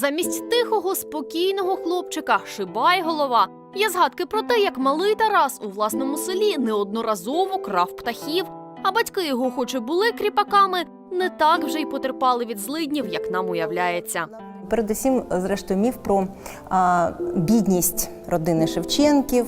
Замість тихого, спокійного хлопчика шибай голова. Є згадки про те, як малий Тарас у власному селі неодноразово крав птахів, а батьки його, хоч і були кріпаками, не так вже й потерпали від злиднів, як нам уявляється. Передусім, зрештою, міф про а, бідність родини Шевченків.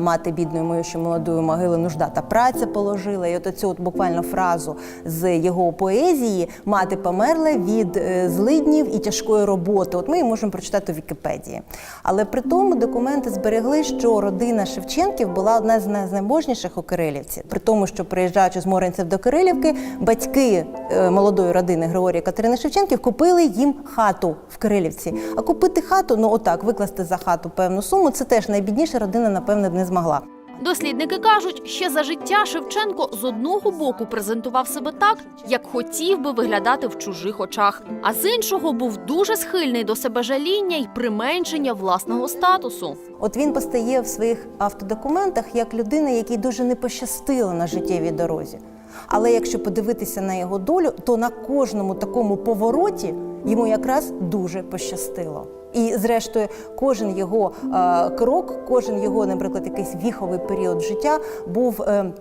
Мати бідною мою, що молодою могили нужда та праця положила. І от оцю от буквально фразу з його поезії Мати померла від е, злиднів і тяжкої роботи. От ми її можемо прочитати у Вікіпедії. Але при тому документи зберегли, що родина Шевченків була одна з найзаможніших у Кирилівці. При тому, що приїжджаючи з Моринців до Кирилівки, батьки е, молодої родини Григорія Катерини Шевченків купили їм хату в Кирилівці. А купити хату, ну отак, викласти за хату певну суму, це теж найбідніша родина, напевне, не змогла. Дослідники кажуть, ще за життя Шевченко з одного боку презентував себе так, як хотів би виглядати в чужих очах, а з іншого був дуже схильний до себе жаління й применшення власного статусу. От він постає в своїх автодокументах як людина, якій дуже не пощастило на життєвій дорозі. Але якщо подивитися на його долю, то на кожному такому повороті йому якраз дуже пощастило. І, зрештою, кожен його е, крок, кожен його, наприклад, якийсь віховий період життя був е,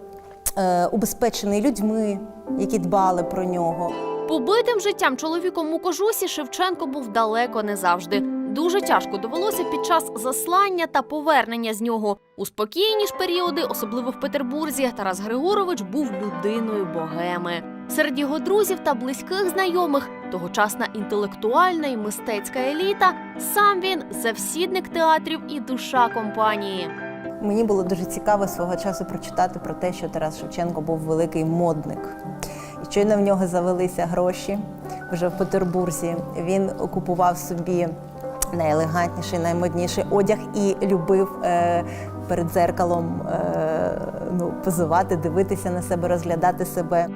е, убезпечений людьми, які дбали про нього. Побитим життям чоловіком у кожусі Шевченко був далеко не завжди. Дуже тяжко довелося під час заслання та повернення з нього. У спокійні ж періоди, особливо в Петербурзі, Тарас Григорович був людиною богеми. Серед його друзів та близьких знайомих тогочасна інтелектуальна і мистецька еліта. Сам він завсідник театрів і душа компанії. Мені було дуже цікаво свого часу прочитати про те, що Тарас Шевченко був великий модник. І щойно в нього завелися гроші вже в Петербурзі. Він купував собі найелегантніший, наймодніший одяг і любив е, перед дзеркалом е, ну, позувати, дивитися на себе, розглядати себе.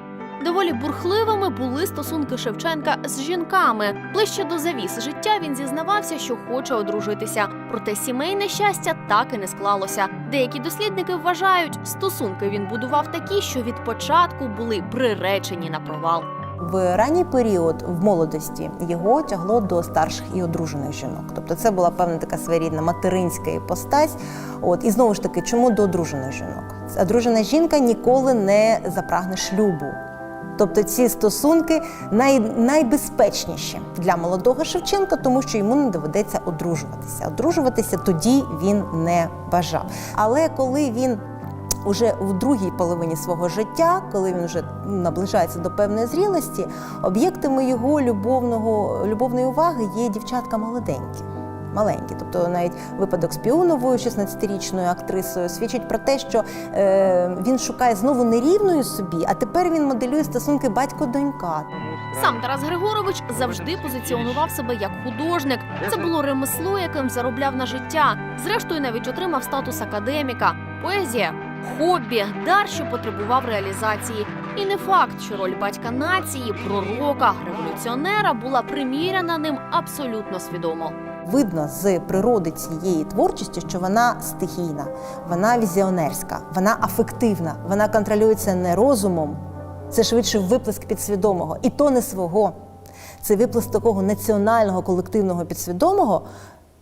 Доволі бурхливими були стосунки Шевченка з жінками. Ближче до завіс життя він зізнавався, що хоче одружитися. Проте сімейне щастя так і не склалося. Деякі дослідники вважають, стосунки він будував такі, що від початку були приречені на провал. В ранній період в молодості його тягло до старших і одружених жінок. Тобто це була певна така своєрідна материнська іпостась. От і знову ж таки, чому до одружених жінок? Одружена жінка ніколи не запрагне шлюбу. Тобто ці стосунки най, найбезпечніші для молодого Шевченка, тому що йому не доведеться одружуватися. Одружуватися тоді він не бажав. Але коли він Уже в другій половині свого життя, коли він вже наближається до певної зрілості, об'єктами його любовного, любовної уваги є дівчатка молоденькі. Маленькі, тобто навіть випадок з Піоновою, 16-річною актрисою, свідчить про те, що е, він шукає знову нерівною собі, а тепер він моделює стосунки батько-донька. Сам Тарас Григорович завжди позиціонував себе як художник. Це було ремесло, яким заробляв на життя. Зрештою, навіть отримав статус академіка. Поезія хобі, дар, що потребував реалізації. І не факт, що роль батька нації, пророка, революціонера була приміряна ним абсолютно свідомо. Видно з природи цієї творчості, що вона стихійна, вона візіонерська, вона афективна, вона контролюється не розумом, це швидше виплеск підсвідомого, і то не свого. Це виплеск такого національного колективного підсвідомого,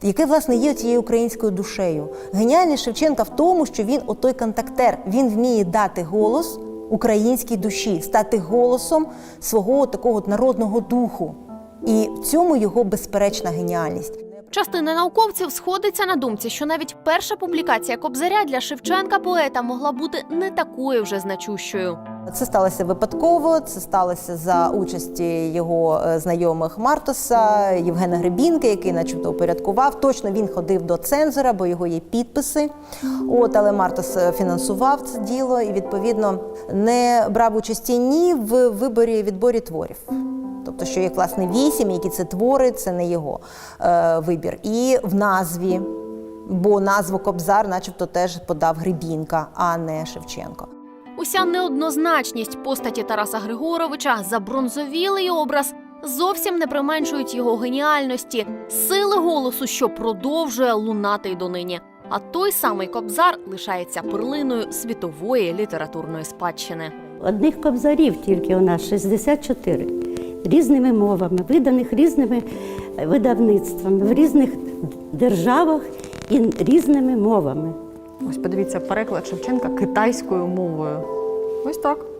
яке власне є цією українською душею. Геніальність Шевченка в тому, що він отой контактер, він вміє дати голос українській душі, стати голосом свого такого народного духу. І в цьому його безперечна геніальність. Частина науковців сходиться на думці, що навіть перша публікація Кобзаря для Шевченка поета могла бути не такою вже значущою. Це сталося випадково. Це сталося за участі його е, знайомих Мартоса, Євгена Гребінки, який, начебто, упорядкував. Точно він ходив до цензора, бо його є підписи. От, але Мартос е, фінансував це діло і відповідно не брав участі ні в виборі відборі творів. Тобто, що їх власне вісім, які це твори, це не його е, вибір. І в назві, бо назву Кобзар, начебто, теж подав Гребінка, а не Шевченко. Уся неоднозначність постаті Тараса Григоровича, забронзовілий образ зовсім не применшують його геніальності, сили голосу, що продовжує лунати й донині. А той самий Кобзар лишається перлиною світової літературної спадщини. Одних кобзарів тільки у нас 64. Різними мовами, виданих різними е, видавництвами в різних державах і різними мовами. Ось подивіться переклад Шевченка китайською мовою. Ось так.